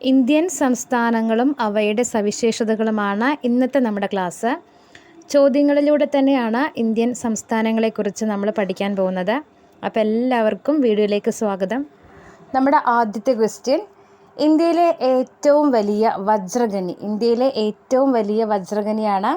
Indian സംസ്ഥാനങ്ങളും അവയുടെ സവിശേഷതകളുമാണ് ഇന്നത്തെ നമ്മുടെ ക്ലാസ്. ചോദ്യങ്ങളിലൂടെ തന്നെയാണ് ഇന്ത്യൻ സംസ്ഥാനങ്ങളെക്കുറിച്ച് നമ്മൾ പഠിക്കാൻ പോകുന്നത്. അപ്പോൾ എല്ലാവർക്കും വീഡിയോയിലേക്ക് സ്വാഗതം. നമ്മുടെ ആദ്യത്തെ ക്വസ്റ്റ്യൻ ഇന്ത്യയിലെ ഏറ്റവും വലിയ വജ്രഖനി ഇന്ത്യയിലെ ഏറ്റവും വലിയ വജ്രഖനിയാണ്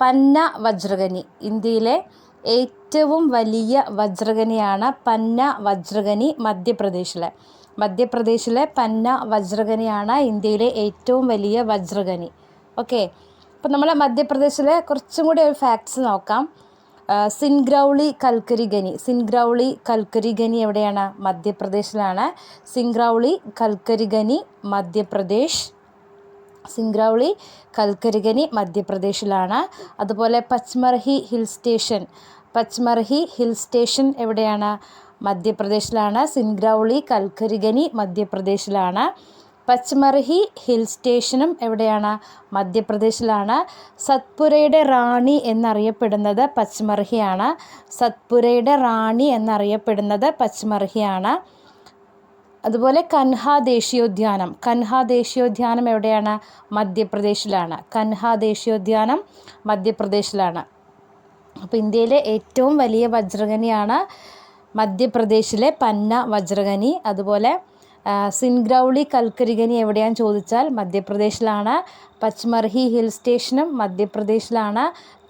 പന്ന വജ്രഖനി ഇന്ത്യയിലെ ഏറ്റവും വലിയ വജ്രഖനിയാണ് പന്ന വജ്രഖനി മധ്യപ്രദേശിലെ. മധ്യപ്രദേശിലെ പന്ന വജ്രഖനിയാണ് ഇന്ത്യയിലെ ഏറ്റവും വലിയ വജ്രഖനി ഓക്കെ അപ്പം നമ്മൾ മധ്യപ്രദേശിലെ കുറച്ചും കൂടി ഒരു ഫാക്ട്സ് നോക്കാം. സിൻഗ്രൗളി കൽക്കരി ഖനി സിൻഗ്രൗളി കൽക്കരി ഖനി എവിടെയാണ്? മധ്യപ്രദേശിലാണ്. സിൻഗ്രൗളി കൽക്കരി ഖനി മധ്യപ്രദേശ്. സിംഗ്രൗളി കൽക്കരിഖനി മധ്യപ്രദേശിലാണ്. അതുപോലെ Pachmarhi hill station. Pachmarhi hill station എവിടെയാണ്? മധ്യപ്രദേശിലാണ് സിൻഗ്രൗളി കൽക്കരിഗനി മധ്യപ്രദേശിലാണ് പച്മർഹി ഹിൽ സ്റ്റേഷനും എവിടെയാണ് മധ്യപ്രദേശിലാണ്. സത്പുരയുടെ റാണി എന്നറിയപ്പെടുന്നത് പച്മർഹിയാണ് സത്പുരയുടെ റാണി എന്നറിയപ്പെടുന്നത് പച്മർഹിയാണ് അതുപോലെ കൻഹ ദേശീയോദ്യാനം. കൻഹ ദേശീയോദ്യാനം എവിടെയാണ് മധ്യപ്രദേശിലാണ്. കൻഹ ദേശീയോദ്യാനം മധ്യപ്രദേശിലാണ്. അപ്പോൾ ഇന്ത്യയിലെ ഏറ്റവും വലിയ വജ്രഖനിയാണ് മധ്യപ്രദേശിലെ പന്ന വജ്രഖനി അതുപോലെ സിൻഗ്രൗളി കൽക്കരിഖനി എവിടെയാണെന്ന് ചോദിച്ചാൽ മധ്യപ്രദേശിലാണ് പച്മർഹി ഹിൽ സ്റ്റേഷനും മധ്യപ്രദേശിലാണ്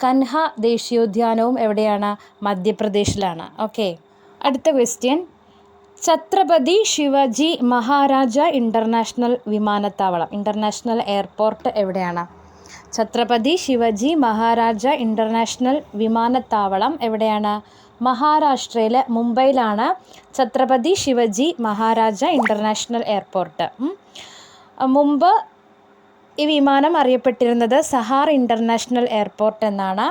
കൻഹ ദേശീയോദ്യാനവും എവിടെയാണ് മധ്യപ്രദേശിലാണ്. ഓക്കെ അടുത്ത ക്വസ്റ്റ്യൻ ഛത്രപതി ശിവജി മഹാരാജ ഇന്റർനാഷണൽ വിമാനത്താവളം ഇന്റർനാഷണൽ എയർപോർട്ട് എവിടെയാണ്? ഛത്രപതി ശിവജി മഹാരാജ ഇന്റർനാഷണൽ വിമാനത്താവളം എവിടെയാണ്? മഹാരാഷ്ട്രയിലെ മുംബൈയിലാണ് ഛത്രപതി ശിവജി മഹാരാജ ഇന്റർനാഷണൽ എയർപോർട്ട്. മുമ്പ് ഈ വിമാനം അറിയപ്പെട്ടിരുന്നത് സഹാർ ഇന്റർനാഷണൽ എയർപോർട്ട് എന്നാണ്.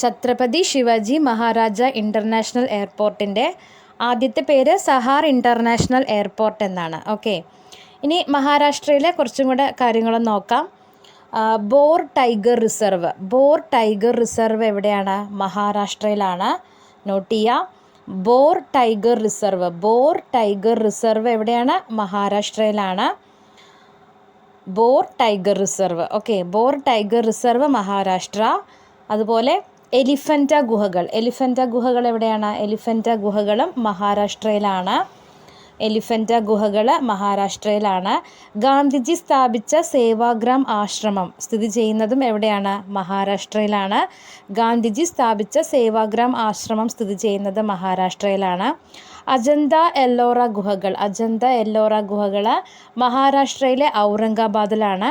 ഛത്രപതി ശിവജി മഹാരാജ ഇന്റർനാഷണൽ എയർപോർട്ടിന്റെ ആദ്യത്തെ പേര് സഹാർ ഇന്റർനാഷണൽ എയർപോർട്ട് എന്നാണ്. ഓക്കെ. ഇനി മഹാരാഷ്ട്രയിലെ കുറച്ചും കൂടെ കാര്യങ്ങൾ നോക്കാം. Bor tiger reserve. Bor tiger reserve എവിടെയാണ്? മഹാരാഷ്ട്രയിലാണ്. നോട്ട് ചെയ്യുക Bor tiger reserve Bor tiger reserve എവിടെയാണ്? മഹാരാഷ്ട്രയിലാണ്. Bor tiger reserve okay Bor tiger reserve Maharashtra. അതുപോലെ എലിഫന്റ ഗുഹകൾ. എലിഫന്റ ഗുഹകൾ എവിടെയാണ്? എലിഫന്റ ഗുഹകളും മഹാരാഷ്ട്രയിലാണ്. എലിഫന്റ ഗുഹകൾ മഹാരാഷ്ട്രയിലാണ്. ഗാന്ധിജി സ്ഥാപിച്ച സേവാഗ്രാം ആശ്രമം സ്ഥിതി ചെയ്യുന്നതും എവിടെയാണ്? മഹാരാഷ്ട്രയിലാണ്. ഗാന്ധിജി സ്ഥാപിച്ച സേവാഗ്രാം ആശ്രമം സ്ഥിതി ചെയ്യുന്നത് മഹാരാഷ്ട്രയിലാണ്. അജന്ത എല്ലോറ ഗുഹകൾ. അജന്ത എല്ലോറ ഗുഹകൾ മഹാരാഷ്ട്രയിലെ ഔറംഗാബാദിലാണ്.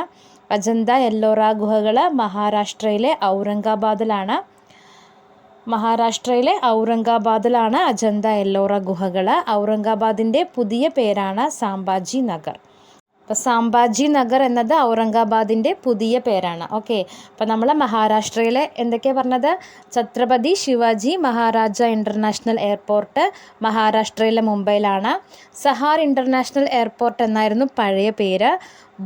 അജന്ത എല്ലോറ ഗുഹകൾ മഹാരാഷ്ട്രയിലെ ഔറംഗാബാദിലാണ്. മഹാരാഷ്ട്രയിലെ ഔറംഗാബാദിലാണ് അജന്ത എല്ലോറ ഗുഹകൾ ഔറംഗാബാദിന്റെ പുതിയ പേരാണ് സാംബാജി നഗർ. അപ്പോൾ സാംബാജി നഗർ എന്നത് ഔറംഗാബാദിന്റെ പുതിയ പേരാണ്. ഓക്കെ. അപ്പോൾ നമ്മൾ മഹാരാഷ്ട്രയിലെ എന്തൊക്കെയാണ് പറഞ്ഞത്? ഛത്രപതി ശിവാജി മഹാരാജ ഇന്റർനാഷണൽ എയർപോർട്ട് മഹാരാഷ്ട്രയിലെ മുംബൈയിലാണ്. സഹാർ ഇന്റർനാഷണൽ എയർപോർട്ട് എന്നായിരുന്നു പഴയ പേര്.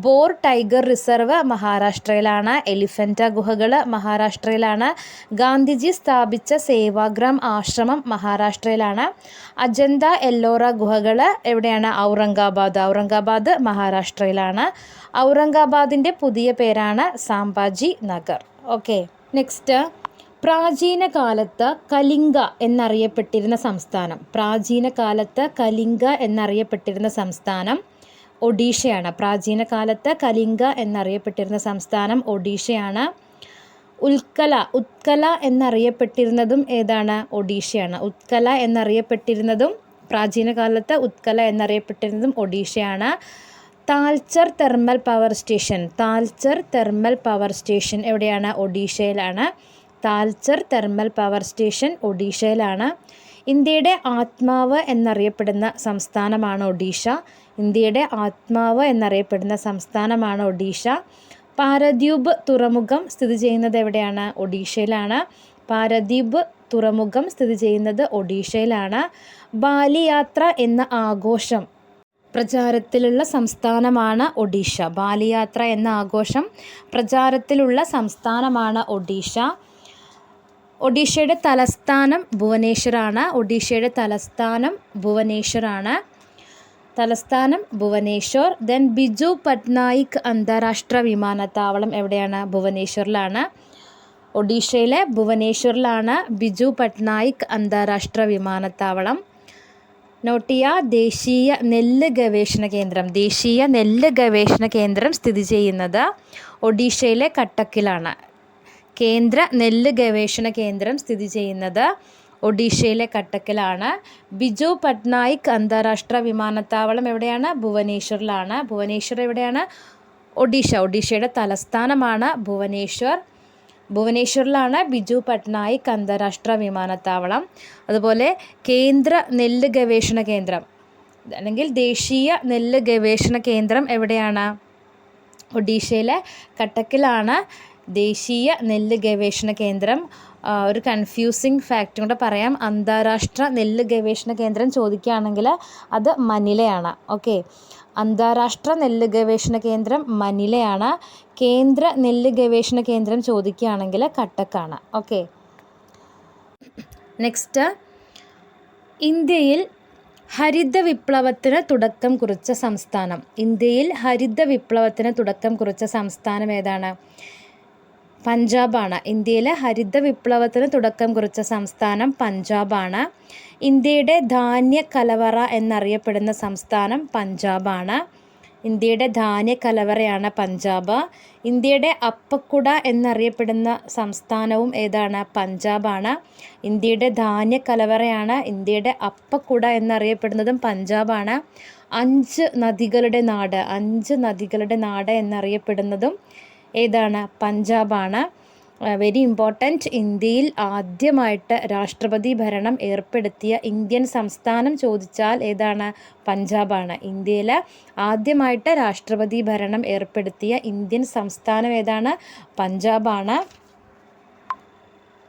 ബോർ ടൈഗർ റിസർവ് മഹാരാഷ്ട്രയിലാണ്. എലിഫന്റ ഗുഹകൾ മഹാരാഷ്ട്രയിലാണ്. ഗാന്ധിജി സ്ഥാപിച്ച സേവാഗ്രാം ആശ്രമം മഹാരാഷ്ട്രയിലാണ്. അജന്ത എല്ലോറ ഗുഹകൾ എവിടെയാണ്? ഔറംഗാബാദ്. ഔറംഗാബാദ് മഹാരാഷ്ട്രയിലാണ്. ഔറംഗാബാദിന്റെ പുതിയ പേരാണ് സാംബാജി നഗർ. Okay next. പ്രാചീന കാലത്ത് കലിംഗ എന്നറിയപ്പെട്ടിരുന്ന സംസ്ഥാനം. പ്രാചീന കാലത്ത് കലിംഗ എന്നറിയപ്പെട്ടിരുന്ന സംസ്ഥാനം. ഒഡീഷയാണ്. പ്രാചീന കാലത്ത് കലിംഗ എന്നറിയപ്പെട്ടിരുന്ന സംസ്ഥാനം ഒഡീഷയാണ്. ഉത്കല ഉത്കല എന്നറിയപ്പെട്ടിരുന്നതും ഏതാണ്? ഒഡീഷയാണ്. ഉത്കല എന്നറിയപ്പെട്ടിരുന്നതും പ്രാചീന കാലത്ത് ഉത്കല എന്നറിയപ്പെട്ടിരുന്നതും ഒഡീഷയാണ്. Talcher thermal power station. Talcher thermal power station എവിടെയാണ്? ഒഡീഷയിലാണ്. താൽച്ചർ തെർമൽ പവർ സ്റ്റേഷൻ ഒഡീഷയിലാണ്. ഇന്ത്യയുടെ ആത്മാവ് എന്നറിയപ്പെടുന്ന സംസ്ഥാനമാണ് ഒഡീഷ. ഇന്ത്യയുടെ ആത്മാവ് എന്നറിയപ്പെടുന്ന സംസ്ഥാനമാണ് ഒഡീഷ. പാരദ്വീപ് തുറമുഖം സ്ഥിതി ചെയ്യുന്നത് എവിടെയാണ്? ഒഡീഷയിലാണ്. പാരദ്വീപ് തുറമുഖം സ്ഥിതി ചെയ്യുന്നത് ഒഡീഷയിലാണ്. ബാലിയാത്ര എന്ന ആഘോഷം പ്രചാരത്തിലുള്ള സംസ്ഥാനമാണ് ഒഡീഷ. ബാലിയാത്ര എന്ന ആഘോഷം പ്രചാരത്തിലുള്ള സംസ്ഥാനമാണ് ഒഡീഷ. ഒഡീഷയുടെ തലസ്ഥാനം ഭുവനേശ്വറാണ്. ഒഡീഷയുടെ തലസ്ഥാനം ഭുവനേശ്വറാണ്. തലസ്ഥാനം ഭുവനേശ്വർ. ദെൻ ബിജു പട്നായിക് അന്താരാഷ്ട്ര വിമാനത്താവളം എവിടെയാണ്? ഭുവനേശ്വറിലാണ്. ഒഡീഷയിലെ ഭുവനേശ്വറിലാണ് ബിജു പട്നായിക് അന്താരാഷ്ട്ര വിമാനത്താവളം. നോട്ടിയ ദേശീയ നെല്ല് ഗവേഷണ കേന്ദ്രം. ദേശീയ നെല്ല് ഗവേഷണ കേന്ദ്രം സ്ഥിതി ചെയ്യുന്നത് ഒഡീഷയിലെ കട്ടക്കിലാണ്. കേന്ദ്ര നെല്ല് ഗവേഷണ കേന്ദ്രം സ്ഥിതി ചെയ്യുന്നത് ഒഡീഷയിലെ കട്ടക്കിലാണ്. ബിജു പട്നായിക് അന്താരാഷ്ട്ര വിമാനത്താവളം എവിടെയാണ്? ഭുവനേശ്വറിലാണ്. ഭുവനേശ്വർ എവിടെയാണ്? ഒഡീഷ. ഒഡീഷയുടെ തലസ്ഥാനമാണ് ഭുവനേശ്വർ. ഭുവനേശ്വറിലാണ് ബിജു പട്നായിക് അന്താരാഷ്ട്ര വിമാനത്താവളം. അതുപോലെ കേന്ദ്ര നെല്ല് ഗവേഷണ കേന്ദ്രം അല്ലെങ്കിൽ ദേശീയ നെല്ല് ഗവേഷണ കേന്ദ്രം എവിടെയാണ്? ഒഡീഷയിലെ കട്ടക്കിലാണ്. ദേശീയ നെല്ല് ഗവേഷണ കേന്ദ്രം. ഒരു കൺഫ്യൂസിങ് ഫാക്റ്റ് കൂടെ പറയാം. അന്താരാഷ്ട്ര നെല്ല് ഗവേഷണ കേന്ദ്രം ചോദിക്കുകയാണെങ്കിൽ അത് മനിലയാണ്. ഓക്കെ. അന്താരാഷ്ട്ര നെല്ല് ഗവേഷണ കേന്ദ്രം മനിലയാണ്. കേന്ദ്ര നെല്ല് ഗവേഷണ കേന്ദ്രം ചോദിക്കുകയാണെങ്കിൽ കട്ടക്കാണ്. ഓക്കെ. നെക്സ്റ്റ് ഇന്ത്യയിൽ ഹരിത വിപ്ലവത്തിന് തുടക്കം കുറിച്ച സംസ്ഥാനം. ഇന്ത്യയിൽ ഹരിത വിപ്ലവത്തിന് തുടക്കം കുറിച്ച സംസ്ഥാനം ഏതാണ്? പഞ്ചാബാണ്. ഇന്ത്യയിലെ ഹരിത വിപ്ലവത്തിന് തുടക്കം കുറിച്ച സംസ്ഥാനം പഞ്ചാബാണ്. ഇന്ത്യയുടെ ധാന്യ കലവറ എന്നറിയപ്പെടുന്ന സംസ്ഥാനം പഞ്ചാബാണ്. ഇന്ത്യയുടെ ധാന്യ കലവറയാണ് പഞ്ചാബ്. ഇന്ത്യയുടെ അപ്പക്കുട എന്നറിയപ്പെടുന്ന സംസ്ഥാനവും ഏതാണ്? പഞ്ചാബാണ്. ഇന്ത്യയുടെ ധാന്യ കലവറയാണ് ഇന്ത്യയുടെ അപ്പക്കുട എന്നറിയപ്പെടുന്നതും പഞ്ചാബാണ്. അഞ്ച് നദികളുടെ നാട് അഞ്ച് നദികളുടെ നാട് എന്നറിയപ്പെടുന്നതും ഏതാണ്? പഞ്ചാബാണ്. വെരി ഇമ്പോർട്ടന്റ് ഇന്ത്യയിൽ ആദ്യമായിട്ട് രാഷ്ട്രപതി ഭരണം ഏർപ്പെടുത്തിയ ഇന്ത്യൻ സംസ്ഥാനം ചോദിച്ചാൽ ഏതാണ്? പഞ്ചാബാണ്. ഇന്ത്യയിൽ ആദ്യമായിട്ട് രാഷ്ട്രപതി ഭരണം ഏർപ്പെടുത്തിയ ഇന്ത്യൻ സംസ്ഥാനം ഏതാണ്? പഞ്ചാബാണ്.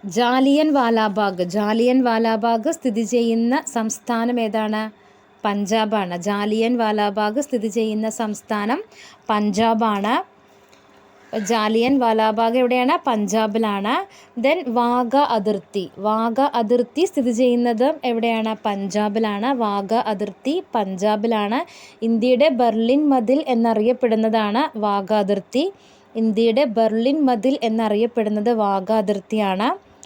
ജാലിയൻ വാലാബാഗ് ജാലിയൻ വാലാബാഗ് സ്ഥിതി ചെയ്യുന്ന സംസ്ഥാനം ഏതാണ്? പഞ്ചാബാണ്. ജാലിയൻ വാലാബാഗ് സ്ഥിതി ചെയ്യുന്ന സംസ്ഥാനം പഞ്ചാബാണ്. ജാലിയൻ വാലാബാഗ് എവിടെയാണ്? പഞ്ചാബിലാണ്. ദെൻ വാഗ അതിർത്തി. വാഗ അതിർത്തി സ്ഥിതി ചെയ്യുന്നത് എവിടെയാണ്? പഞ്ചാബിലാണ്. വാഗ അതിർത്തി പഞ്ചാബിലാണ്. ഇന്ത്യയുടെ ബെർലിൻ മതിൽ എന്നറിയപ്പെടുന്നതാണ് വാഗ അതിർത്തി. ഇന്ത്യയുടെ ബെർലിൻ മതിൽ എന്നറിയപ്പെടുന്നത് വാഗ അതിർത്തിയാണ്.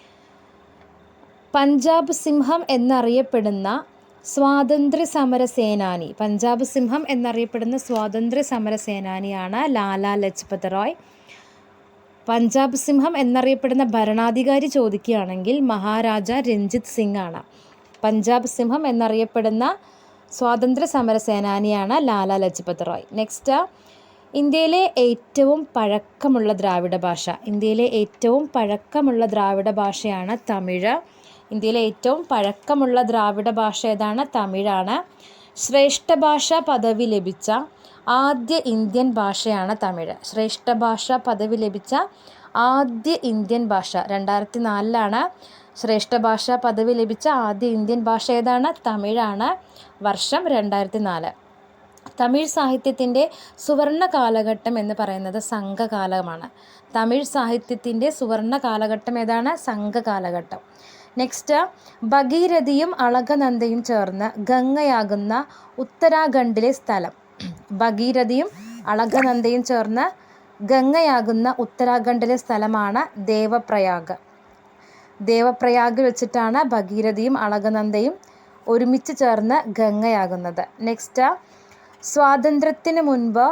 പഞ്ചാബ് സിംഹം എന്നറിയപ്പെടുന്ന സ്വാതന്ത്ര്യ സമര സേനാനി പഞ്ചാബ് സിംഹം എന്നറിയപ്പെടുന്ന സ്വാതന്ത്ര്യ സമര സേനാനിയാണ് ലാലാ ലജ്പത് റോയ്. പഞ്ചാബ് സിംഹം എന്നറിയപ്പെടുന്ന ഭരണാധികാരി ചോദിക്കുകയാണെങ്കിൽ മഹാരാജ രഞ്ജിത് സിംഗ് ആണ് പഞ്ചാബ് സിംഹം എന്നറിയപ്പെടുന്ന സ്വാതന്ത്ര്യ സമര സേനാനിയാണ് ലാലാ ലജ്പത് റോയ്. നെക്സ്റ്റ് ഇന്ത്യയിലെ ഏറ്റവും പഴക്കമുള്ള ദ്രാവിഡ ഭാഷ. ഇന്ത്യയിലെ ഏറ്റവും പഴക്കമുള്ള ദ്രാവിഡ ഭാഷയാണ് തമിഴ്. ഇന്ത്യയിലെ ഏറ്റവും പഴക്കമുള്ള ദ്രാവിഡ ഭാഷ ഏതാണ്? തമിഴാണ്. ശ്രേഷ്ഠ ഭാഷ പദവി ലഭിച്ച ആദ്യ ഇന്ത്യൻ ഭാഷയാണ് തമിഴ്. ശ്രേഷ്ഠ ഭാഷ പദവി ലഭിച്ച ആദ്യ ഇന്ത്യൻ ഭാഷ രണ്ടായിരത്തി നാലിലാണ് ശ്രേഷ്ഠ ഭാഷ പദവി ലഭിച്ച ആദ്യ ഇന്ത്യൻ ഭാഷ ഏതാണ്? തമിഴാണ്. വർഷം രണ്ടായിരത്തി നാല് തമിഴ് സാഹിത്യത്തിന്റെ സുവർണ കാലഘട്ടം എന്ന് പറയുന്നത് സംഘകാലമാണ്. തമിഴ് സാഹിത്യത്തിന്റെ സുവർണ കാലഘട്ടം ഏതാണ്? സംഘകാലഘട്ടം. നെക്സ്റ്റ് ഭഗീരഥിയും അളകനന്ദയും ചേർന്ന് ഗംഗയാകുന്ന ഉത്തരാഖണ്ഡിലെ സ്ഥലം. ഭഗീരഥിയും അളകനന്ദയും ചേർന്ന് ഗംഗയാകുന്ന ഉത്തരാഖണ്ഡിലെ സ്ഥലമാണ് ദേവപ്രയാഗ്. ദേവപ്രയാഗ് വെച്ചിട്ടാണ് ഭഗീരഥിയും അളകനന്ദയും ഒരുമിച്ച് ചേർന്ന് ഗംഗയാകുന്നത്. നെക്സ്റ്റ് സ്വാതന്ത്ര്യത്തിന് മുൻപ്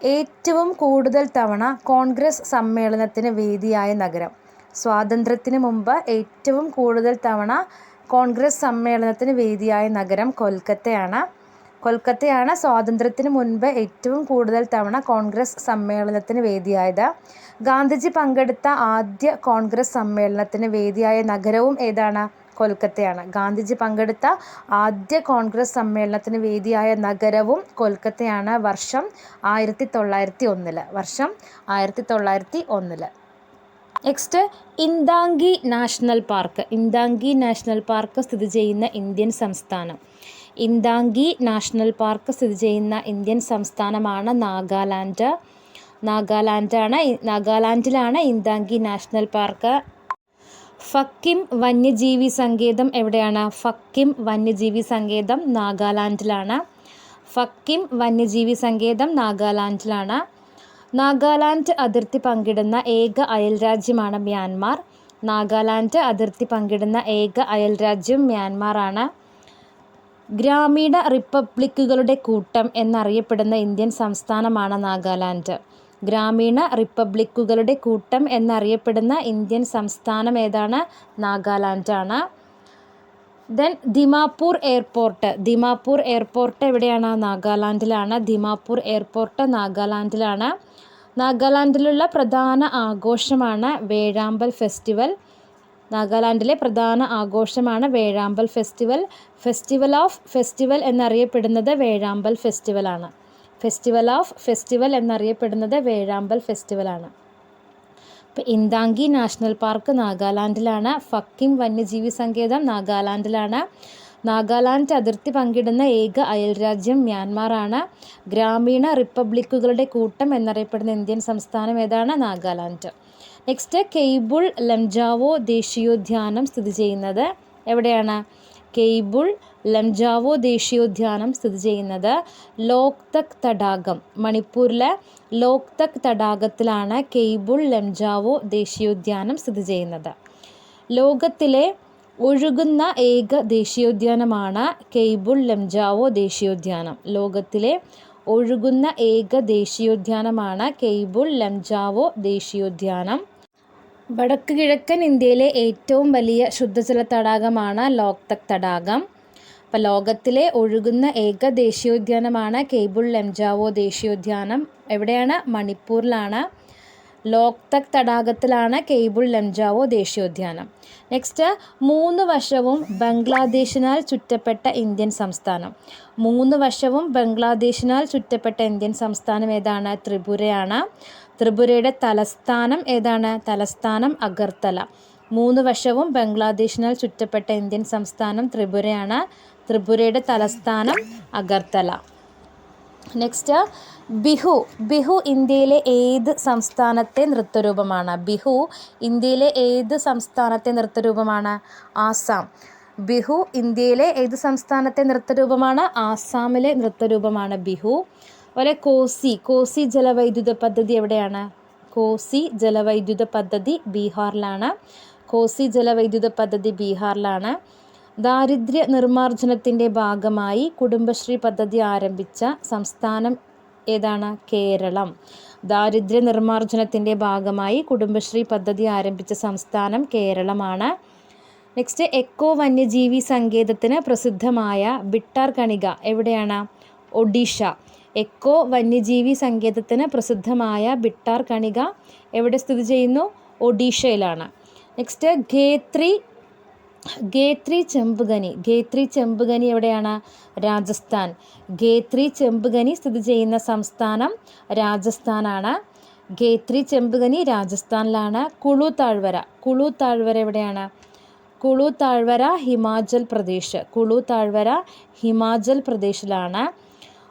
ഏറ്റവും കൂടുതൽ തവണ കോൺഗ്രസ് സമ്മേളനത്തിന് വേദിയായ നഗരം. സ്വാതന്ത്ര്യത്തിന് മുമ്പ് ഏറ്റവും കൂടുതൽ തവണ കോൺഗ്രസ് സമ്മേളനത്തിന് വേദിയായ നഗരം കൊൽക്കത്തയാണ്. കൊൽക്കത്തയാണ് സ്വാതന്ത്ര്യത്തിന് മുൻപ് ഏറ്റവും കൂടുതൽ തവണ കോൺഗ്രസ് സമ്മേളനത്തിന് വേദിയായത്. ഗാന്ധിജി പങ്കെടുത്ത ആദ്യ കോൺഗ്രസ് സമ്മേളനത്തിന് വേദിയായ നഗരവും ഏതാണ്? കൊൽക്കത്തയാണ്. ഗാന്ധിജി പങ്കെടുത്ത ആദ്യ കോൺഗ്രസ് സമ്മേളനത്തിന് വേദിയായ നഗരവും കൊൽക്കത്തയാണ് വർഷം ആയിരത്തി തൊള്ളായിരത്തി ഒന്നിൽ. വർഷം ആയിരത്തി തൊള്ളായിരത്തി ഒന്നിൽ. Next Intanki national park Intanki national park സ്ഥിതി ചെയ്യുന്ന ഇന്ത്യൻ സംസ്ഥാനം. ഇന്ദാങ്കി നാഷണൽ പാർക്ക് സ്ഥിതി ചെയ്യുന്ന ഇന്ത്യൻ സംസ്ഥാനമാണ് നാഗാലാൻഡ്. നാഗാലാൻഡാണ് നാഗാലാൻഡിലാണ് ഇന്ദാങ്കി നാഷണൽ പാർക്ക് ഫക്കിം വന്യജീവി സങ്കേതം എവിടെയാണ്? ഫക്കിം വന്യജീവി സങ്കേതം നാഗാലാൻഡിലാണ്. ഫക്കിം വന്യജീവി സങ്കേതം നാഗാലാൻഡിലാണ്. നാഗാലാൻഡ് അതിർത്തി പങ്കിടുന്ന ഏക അയൽരാജ്യമാണ് മ്യാൻമാർ. നാഗാലാൻഡ് അതിർത്തി പങ്കിടുന്ന ഏക അയൽരാജ്യം മ്യാൻമാറാണ്. ഗ്രാമീണ റിപ്പബ്ലിക്കുകളുടെ കൂട്ടം എന്നറിയപ്പെടുന്ന ഇന്ത്യൻ സംസ്ഥാനമാണ് നാഗാലാൻഡ്. ഗ്രാമീണ റിപ്പബ്ലിക്കുകളുടെ കൂട്ടം എന്നറിയപ്പെടുന്ന ഇന്ത്യൻ സംസ്ഥാനം ഏതാണ്? നാഗാലാൻഡാണ്. Then Dimapur airport. Dimapur airport എവിടെയാണ്? നാഗാലാൻഡിലാണ്. ദിമാപൂർ എയർപോർട്ട് നാഗാലാൻഡിലാണ്. നാഗാലാൻഡിലുള്ള പ്രധാന ആഘോഷമാണ് വേഴാമ്പൽ ഫെസ്റ്റിവൽ. നാഗാലാൻഡിലെ പ്രധാന ആഘോഷമാണ് വേഴാമ്പൽ ഫെസ്റ്റിവൽ. ഫെസ്റ്റിവൽ ഓഫ് ഫെസ്റ്റിവൽ എന്നറിയപ്പെടുന്നത് വേഴാമ്പൽ ഫെസ്റ്റിവലാണ്. ഫെസ്റ്റിവൽ ഓഫ് ഫെസ്റ്റിവൽ എന്നറിയപ്പെടുന്നത് വേഴാമ്പൽ ഫെസ്റ്റിവലാണ്. ഇപ്പോൾ ഇന്താങ്കി നാഷണൽ പാർക്ക് നാഗാലാൻഡിലാണ്. ഫക്കിം വന്യജീവി സങ്കേതം നാഗാലാൻഡിലാണ്. നാഗാലാൻഡ് അതിർത്തി പങ്കിടുന്ന ഏക അയൽരാജ്യം മ്യാൻമാറാണ്. ഗ്രാമീണ റിപ്പബ്ലിക്കുകളുടെ കൂട്ടം എന്നറിയപ്പെടുന്ന ഇന്ത്യൻ സംസ്ഥാനം ഏതാണ്? നാഗാലാൻഡ്. നെക്സ്റ്റ് കെയ്ബുൾ ലംജാവോ ദേശീയോദ്യാനം സ്ഥിതി ചെയ്യുന്നത് എവിടെയാണ്? കെയ്ബുൾ ലംജാവോ ദേശീയോദ്യാനം സ്ഥിതി ചെയ്യുന്നത് ലോക്തക് തടാകം മണിപ്പൂരിലെ ലോക്തക് തടാകത്തിലാണ് കെയ്ബുൾ ലംജാവോ ദേശീയോദ്യാനം സ്ഥിതി ചെയ്യുന്നത്. ലോകത്തിലെ ഒഴുകുന്ന ഏക ദേശീയോദ്യാനമാണ് കെയ്ബുൾ ലംജാവോ ദേശീയോദ്യാനം. ലോകത്തിലെ ഒഴുകുന്ന ഏക ദേശീയോദ്യാനമാണ് കെയ്ബുൾ ലംജാവോ ദേശീയോദ്യാനം. വടക്ക് കിഴക്കൻ ഇന്ത്യയിലെ ഏറ്റവും വലിയ ശുദ്ധജല തടാകമാണ് ലോക്തക് തടാകം. അപ്പോൾ ലോകത്തിലെ ഒഴുകുന്ന ഏക ദേശീയോദ്യാനമാണ് കേബിൾ ലംജാവോ ദേശീയോദ്യാനം. എവിടെയാണ്? മണിപ്പൂരിലാണ്. ലോക്തക് തടാകത്തിലാണ് കേബിൾ ലംജാവോ ദേശീയോദ്യാനം. നെക്സ്റ്റ് മൂന്ന് വർഷവും ബംഗ്ലാദേശിനാൽ ചുറ്റപ്പെട്ട ഇന്ത്യൻ സംസ്ഥാനം. മൂന്ന് വർഷവും ബംഗ്ലാദേശിനാൽ ചുറ്റപ്പെട്ട ഇന്ത്യൻ സംസ്ഥാനം ഏതാണ്? ത്രിപുരയാണ്. ത്രിപുരയുടെ തലസ്ഥാനം ഏതാണ്? തലസ്ഥാനം അഗർത്തല. മൂന്ന് വർഷവും ബംഗ്ലാദേശിനാൽ ചുറ്റപ്പെട്ട ഇന്ത്യൻ സംസ്ഥാനം ത്രിപുരയാണ്. ത്രിപുരയുടെ തലസ്ഥാനം അഗർത്തല. നെക്സ്റ്റ് ബിഹു ബിഹു ഇന്ത്യയിലെ ഏത് സംസ്ഥാനത്തെ നൃത്തരൂപമാണ്? ബിഹു ഇന്ത്യയിലെ ഏത് സംസ്ഥാനത്തെ നൃത്തരൂപമാണ്? ആസാം. ബിഹു ഇന്ത്യയിലെ ഏത് സംസ്ഥാനത്തെ നൃത്തരൂപമാണ്? ആസാമിലെ നൃത്തരൂപമാണ് ബിഹു. അതുപോലെ കോസി കോസി ജലവൈദ്യുത പദ്ധതി എവിടെയാണ്? കോസി ജലവൈദ്യുത പദ്ധതി ബീഹാറിലാണ്. കോസി ജലവൈദ്യുത പദ്ധതി ബീഹാറിലാണ്. ദാരിദ്ര്യ നിർമ്മാർജനത്തിന്റെ ഭാഗമായി കുടുംബശ്രീ പദ്ധതി ആരംഭിച്ച സംസ്ഥാനം ഏതാണ്? കേരളം. ദാരിദ്ര്യ നിർമ്മാർജനത്തിന്റെ ഭാഗമായി കുടുംബശ്രീ പദ്ധതി ആരംഭിച്ച സംസ്ഥാനം കേരളമാണ്. നെക്സ്റ്റ് എക്കോ വന്യജീവി സങ്കേതത്തിന് പ്രസിദ്ധമായ ബിട്ടാർ കണിക എവിടെയാണ്? ഒഡീഷ. എക്കോ വന്യജീവി സങ്കേതത്തിന് പ്രസിദ്ധമായ ബിട്ടാർ കണിക എവിടെ സ്ഥിതി ചെയ്യുന്നു? ഒഡീഷയിലാണ്. നെക്സ്റ്റ് ഖേത്രി ഖേത്രി ചെമ്പുകനി. ഗേത്രി ചെമ്പുകനി എവിടെയാണ്? രാജസ്ഥാൻ. ഗേത്രി ചെമ്പുകനി സ്ഥിതി ചെയ്യുന്ന സംസ്ഥാനം രാജസ്ഥാനാണ്. ഗേത്രി ചെമ്പുകനി രാജസ്ഥാനിലാണ്. കുളു താഴ്വര. കുളു താഴ്വര എവിടെയാണ്? കുളു താഴ്വര ഹിമാചൽ പ്രദേശ്. കുളു താഴ്വര ഹിമാചൽ പ്രദേശിലാണ്.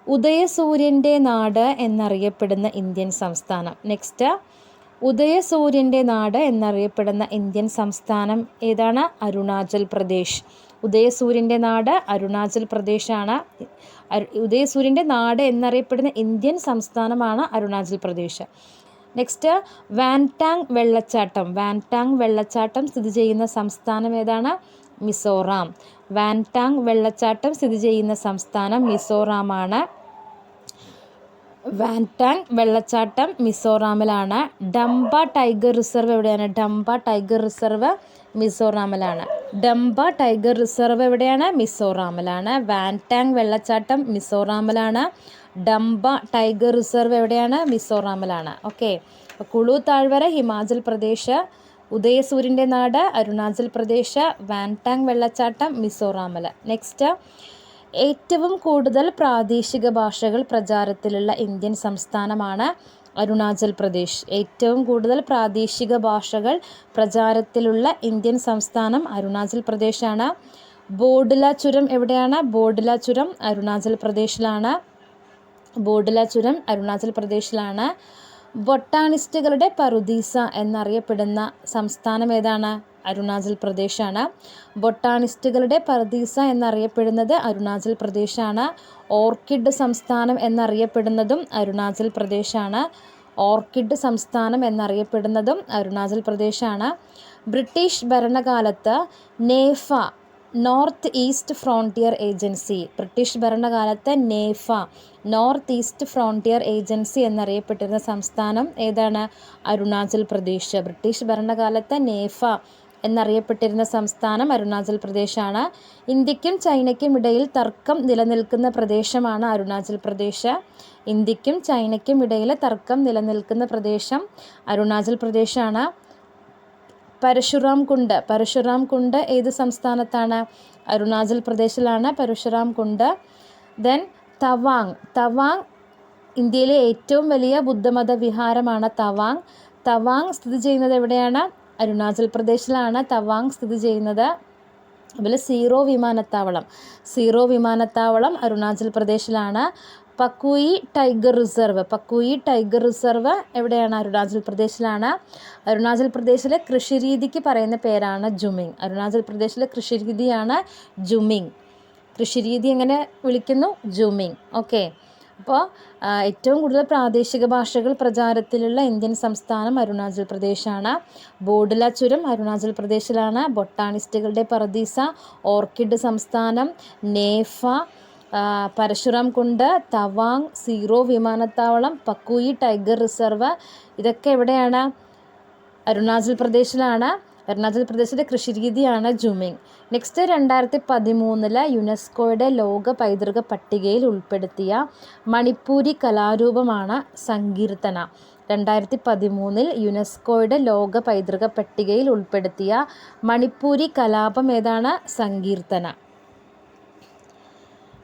ഉദയസൂര്യന്റെ നാട് എന്നറിയപ്പെടുന്ന ഇന്ത്യൻ സംസ്ഥാനം. നെക്സ്റ്റ് ഉദയസൂര്യന്റെ നാട് എന്നറിയപ്പെടുന്ന ഇന്ത്യൻ സംസ്ഥാനം ഏതാണ്? അരുണാചൽ പ്രദേശ്. ഉദയസൂര്യന്റെ നാട് അരുണാചൽ പ്രദേശാണ്. ഉദയസൂര്യന്റെ നാട് എന്നറിയപ്പെടുന്ന ഇന്ത്യൻ സംസ്ഥാനമാണ് അരുണാചൽ പ്രദേശ്. നെക്സ്റ്റ് വാൻടാങ് വെള്ളച്ചാട്ടം. വാൻടാങ് വെള്ളച്ചാട്ടം സ്ഥിതി ചെയ്യുന്ന സംസ്ഥാനം ഏതാണ്? മിസോറാം. വാൻടാങ് വെള്ളച്ചാട്ടം സ്ഥിതി ചെയ്യുന്ന സംസ്ഥാനം മിസോറാമാണ്. വാൻടാങ് വെള്ളച്ചാട്ടം മിസോറാമിലാണ്. ഡംബ ടൈഗർ റിസർവ് എവിടെയാണ്? ഡംബ ടൈഗർ റിസർവ് മിസോറാമിലാണ്. ഡംബ ടൈഗർ റിസർവ് എവിടെയാണ്? മിസോറാമിലാണ്. വാൻടാങ് വെള്ളച്ചാട്ടം മിസോറാമിലാണ്. ഡംബ ടൈഗർ റിസർവ് എവിടെയാണ്? മിസോറാമിലാണ്. ഓക്കെ. കുളു താഴ്വര ഹിമാചൽ പ്രദേശ് ഉദയസൂര്യന്റെ നാട് അരുണാചൽ പ്രദേശ് വാൻടാങ് വെള്ളച്ചാട്ടം മിസോറാമിൽ നെക്സ്റ്റ് ഏറ്റവും കൂടുതൽ പ്രാദേശിക ഭാഷകൾ പ്രചാരത്തിലുള്ള ഇന്ത്യൻ സംസ്ഥാനമാണ് അരുണാചൽ പ്രദേശ്. ഏറ്റവും കൂടുതൽ പ്രാദേശിക ഭാഷകൾ പ്രചാരത്തിലുള്ള ഇന്ത്യൻ സംസ്ഥാനം അരുണാചൽ പ്രദേശാണ്. ബോഡില ചുരം എവിടെയാണ്? ബോഡില ചുരം അരുണാചൽ പ്രദേശിലാണ്. ബോഡില ചുരം അരുണാചൽ പ്രദേശിലാണ്. ബൊട്ടാണിസ്റ്റുകളുടെ പറുദീസ എന്നറിയപ്പെടുന്ന സംസ്ഥാനം ഏതാണ്? അരുണാചൽ പ്രദേശാണ്. ബൊട്ടാണിസ്റ്റുകളുടെ പർദീസ എന്നറിയപ്പെടുന്നത് അരുണാചൽ പ്രദേശാണ്. ഓർക്കിഡ് സംസ്ഥാനം എന്നറിയപ്പെടുന്നതും അരുണാചൽ പ്രദേശാണ്. ഓർക്കിഡ് സംസ്ഥാനം എന്നറിയപ്പെടുന്നതും അരുണാചൽ പ്രദേശാണ്. ബ്രിട്ടീഷ് ഭരണകാലത്ത് NEFA north east frontier agency British ഭരണകാലത്ത് NEFA north east frontier agency എന്നറിയപ്പെട്ടിരുന്ന സംസ്ഥാനം ഏതാണ്? അരുണാചൽ പ്രദേശ്. ബ്രിട്ടീഷ് ഭരണകാലത്ത് നേഫ എന്നറിയപ്പെട്ടിരുന്ന സംസ്ഥാനം അരുണാചൽ പ്രദേശാണ്. ഇന്ത്യക്കും ചൈനയ്ക്കും ഇടയിൽ തർക്കം നിലനിൽക്കുന്ന പ്രദേശമാണ് അരുണാചൽ പ്രദേശ്. ഇന്ത്യക്കും ചൈനയ്ക്കും ഇടയിലെ തർക്കം നിലനിൽക്കുന്ന പ്രദേശം അരുണാചൽ പ്രദേശാണ്. പരശുറാം കുണ്ട് പരശുറാം കുണ്ട് ഏത് സംസ്ഥാനത്താണ്? അരുണാചൽ പ്രദേശിലാണ് പരശുറാം കുണ്ട് ദെൻ തവാങ്. തവാങ് ഇന്ത്യയിലെ ഏറ്റവും വലിയ ബുദ്ധമത വിഹാരമാണ് തവാങ്. തവാങ് സ്ഥിതി ചെയ്യുന്നത് എവിടെയാണ്? അരുണാചൽ പ്രദേശിലാണ് തവാങ് സ്ഥിതി ചെയ്യുന്നത്. അതുപോലെ സീറോ വിമാനത്താവളം. സീറോ വിമാനത്താവളം Arunachal പ്രദേശിലാണ്. Pakhui tiger reserve. Pakhui tiger reserve എവിടെയാണ്? അരുണാചൽ പ്രദേശിലാണ്. അരുണാചൽ പ്രദേശിലെ കൃഷിരീതിക്ക് പറയുന്ന പേരാണ് ജുമിങ്. അരുണാചൽ പ്രദേശിലെ കൃഷിരീതിയാണ് ജുമിങ്. കൃഷിരീതി എങ്ങനെ വിളിക്കുന്നു? ജുമിങ്. ഓക്കെ. അപ്പോൾ ഏറ്റവും കൂടുതൽ പ്രാദേശിക ഭാഷകൾ പ്രചാരത്തിലുള്ള ഇന്ത്യൻ സംസ്ഥാനം അരുണാചൽ പ്രദേശാണ്. ബോഡില ചുരം അരുണാചൽ പ്രദേശിലാണ്. ബൊട്ടാണിസ്റ്റുകളുടെ പറദീസ ഓർക്കിഡ് സംസ്ഥാനം നേഫ പരശുറാം കുണ്ട് തവാങ് സീറോ വിമാനത്താവളം പക്കൂയി ടൈഗർ റിസർവ് ഇതൊക്കെ എവിടെയാണ്? അരുണാചൽ പ്രദേശിലാണ്. അരുണാചൽ പ്രദേശിലെ കൃഷിരീതിയാണ് ജുമിങ്. നെക്സ്റ്റ് രണ്ടായിരത്തി പതിമൂന്നിൽ യുനെസ്കോയുടെ ലോക പൈതൃക പട്ടികയിൽ ഉൾപ്പെടുത്തിയ മണിപ്പൂരി കലാരൂപമാണ് സങ്കീർത്തന. രണ്ടായിരത്തി പതിമൂന്നിൽ യുനെസ്കോയുടെ ലോക പൈതൃക പട്ടികയിൽ ഉൾപ്പെടുത്തിയ മണിപ്പൂരി കലാപം ഏതാണ്? സങ്കീർത്തന.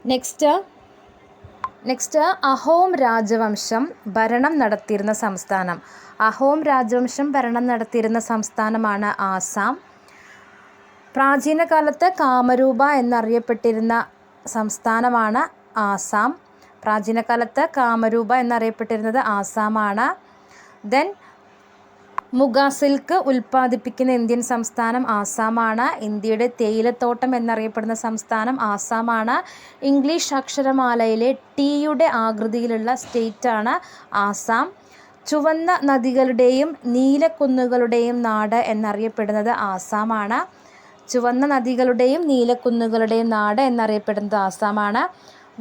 നെക്സ്റ്റ് നെക്സ്റ്റ് അഹോം രാജവംശം ഭരണം നടത്തിയിരുന്ന സംസ്ഥാനം. അഹോം രാജവംശം ഭരണം നടത്തിയിരുന്ന സംസ്ഥാനമാണ് ആസാം. പ്രാചീന കാലത്ത് കാമരൂപ എന്നറിയപ്പെട്ടിരുന്ന സംസ്ഥാനമാണ് ആസാം. പ്രാചീന കാലത്ത് കാമരൂപ എന്നറിയപ്പെട്ടിരുന്നത് ആസാമാണ്. ദെൻ മുഗ സിൽക്ക് ഉൽപ്പാദിപ്പിക്കുന്ന ഇന്ത്യൻ സംസ്ഥാനം ആസാമാണ്. ഇന്ത്യയുടെ തേയിലത്തോട്ടം എന്നറിയപ്പെടുന്ന സംസ്ഥാനം ആസാമാണ്. ഇംഗ്ലീഷ് അക്ഷരമാലയിലെ ടീയുടെ ആകൃതിയിലുള്ള സ്റ്റേറ്റാണ് ആസാം. ചുവന്ന നദികളുടെയും നീലക്കുന്നുകളുടെയും നാട് എന്നറിയപ്പെടുന്നത് ആസാമാണ്. ചുവന്ന നദികളുടെയും നീലക്കുന്നുകളുടെയും നാട് എന്നറിയപ്പെടുന്നത് ആസാമാണ്.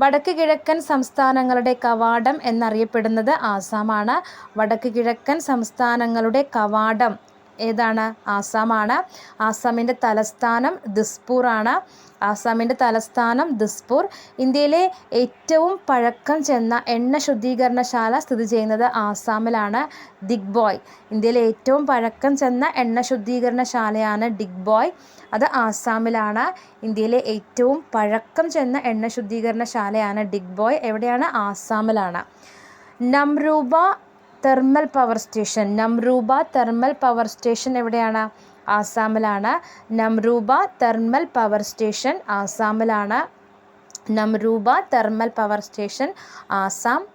വടക്ക് കിഴക്കൻ സംസ്ഥാനങ്ങളുടെ കവാടം എന്നറിയപ്പെടുന്നത് ആസാമാണ്. വടക്ക് കിഴക്കൻ സംസ്ഥാനങ്ങളുടെ കവാടം ഏതാണ്? ആസാമാണ്. ആസാമിന്റെ തലസ്ഥാനം ദിസ്പൂർ ആണ് ആസാമിന്റെ തലസ്ഥാനം ദിസ്പൂർ. ഇന്ത്യയിലെ ഏറ്റവും പഴക്കം ചെന്ന എണ്ണ ശുദ്ധീകരണശാല സ്ഥിതി ചെയ്യുന്നത് ആസാമിലാണ്. ദിഗ്ബോയ് ഇന്ത്യയിലെ ഏറ്റവും പഴക്കം ചെന്ന എണ്ണ ശുദ്ധീകരണശാലയാണ് ഡിഗ്ബോയ്. അത് ആസാമിലാണ്. ഇന്ത്യയിലെ ഏറ്റവും പഴക്കം ചെന്ന എണ്ണ ശുദ്ധീകരണശാലയാണ് ഡിഗ്ബോയ്. എവിടെയാണ്? ആസാമിലാണ്. Namrup thermal power station. Namrup thermal power station എവിടെയാണ്? ആസാമിലാണ്. Namrup thermal power station ആസാമിലാണ്. Namrup thermal power station Assam.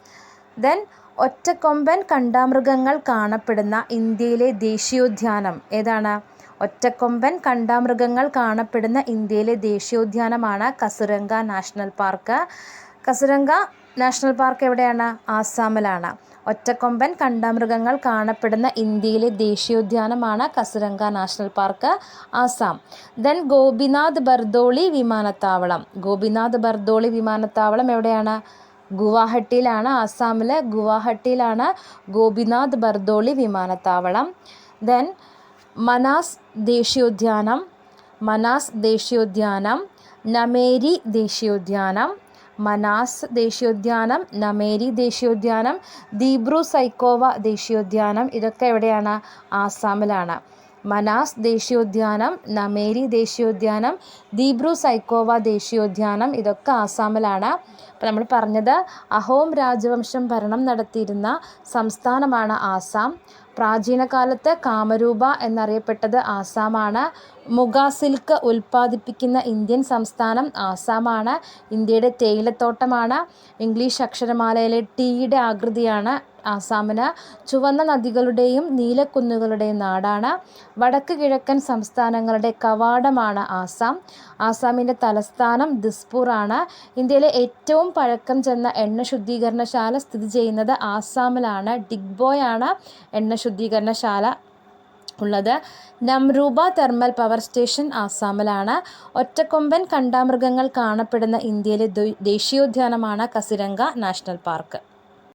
Then ഒറ്റക്കൊമ്പൻ കണ്ടാമൃഗങ്ങൾ കാണപ്പെടുന്ന ഇന്ത്യയിലെ ദേശീയോദ്യാനം ഏതാണ്? ഒറ്റക്കൊമ്പൻ കണ്ടാമൃഗങ്ങൾ കാണപ്പെടുന്ന ഇന്ത്യയിലെ ദേശീയോദ്യാനമാണ് Kaziranga national park. Kaziranga national park എവിടെയാണ്? ആസാമിലാണ്. ഒറ്റക്കൊമ്പൻ കണ്ടാമൃഗങ്ങൾ കാണപ്പെടുന്ന ഇന്ത്യയിലെ ദേശീയോദ്യാനമാണ് Kaziranga national park Assam. Then Gopinath Bordoloi വിമാനത്താവളം. ഗോപിനാഥ് ബർദോളി വിമാനത്താവളം എവിടെയാണ്? ഗുവാഹട്ടിയിലാണ് ആസാമിലെ ഗുവാഹട്ടിയിലാണ് ഗോപിനാഥ് ബർദോളി വിമാനത്താവളം. ദെൻ മനാസ് ദേശീയോദ്യാനം മനാസ് ദേശീയോദ്യാനം നമേരി ദേശീയോദ്യാനം മനാസ് ദേശീയോദ്യാനം നമേരി ദേശീയോദ്യാനം ദീബ്രു സൈക്കോവ ദേശീയോദ്യാനം ഇതൊക്കെ എവിടെയാണ്? ആസാമിലാണ്. മനാസ് ദേശീയോദ്യാനം നമേരി ദേശീയോദ്യാനം ദീബ്രു സൈക്കോവ ദേശീയോദ്യാനം ഇതൊക്കെ ആസാമിലാണ്. അപ്പം നമ്മൾ പറഞ്ഞത് അഹോം രാജവംശം ഭരണം നടത്തിയിരുന്ന സംസ്ഥാനമാണ് ആസാം. പ്രാചീന കാലത്ത് കാമരൂപ എന്നറിയപ്പെട്ടത് ആസാമാണ്. മുഗ സിൽക്ക് ഉൽപ്പാദിപ്പിക്കുന്ന ഇന്ത്യൻ സംസ്ഥാനം ആസാമാണ്. ഇന്ത്യയുടെ തേയിലത്തോട്ടമാണ്. ഇംഗ്ലീഷ് അക്ഷരമാലയിലെ ടീയുടെ ആകൃതിയാണ് ആസാമിന്. ചുവന്ന നദികളുടെയും നീലക്കുന്നുകളുടെയും നാടാണ്. വടക്ക് കിഴക്കൻ സംസ്ഥാനങ്ങളുടെ കവാടമാണ് ആസാം. ആസാമിന്റെ തലസ്ഥാനം ദിസ്പൂർ ആണ് ഇന്ത്യയിലെ ഏറ്റവും പഴക്കം ചെന്ന എണ്ണ ശുദ്ധീകരണശാല സ്ഥിതി ചെയ്യുന്നത് ആസാമിലാണ്. ഡിഗ്ബോയാണ് എണ്ണ ശുദ്ധീകരണശാല. ഉള്ളത് നംരൂപ തെർമൽ പവർ സ്റ്റേഷൻ ആസാമിലാണ്. ഒറ്റക്കൊമ്പൻ കണ്ടാമൃഗങ്ങൾ കാണപ്പെടുന്ന ഇന്ത്യയിലെ ദേശീയോദ്യാനമാണ് കസിരംഗ നാഷണൽ പാർക്ക്.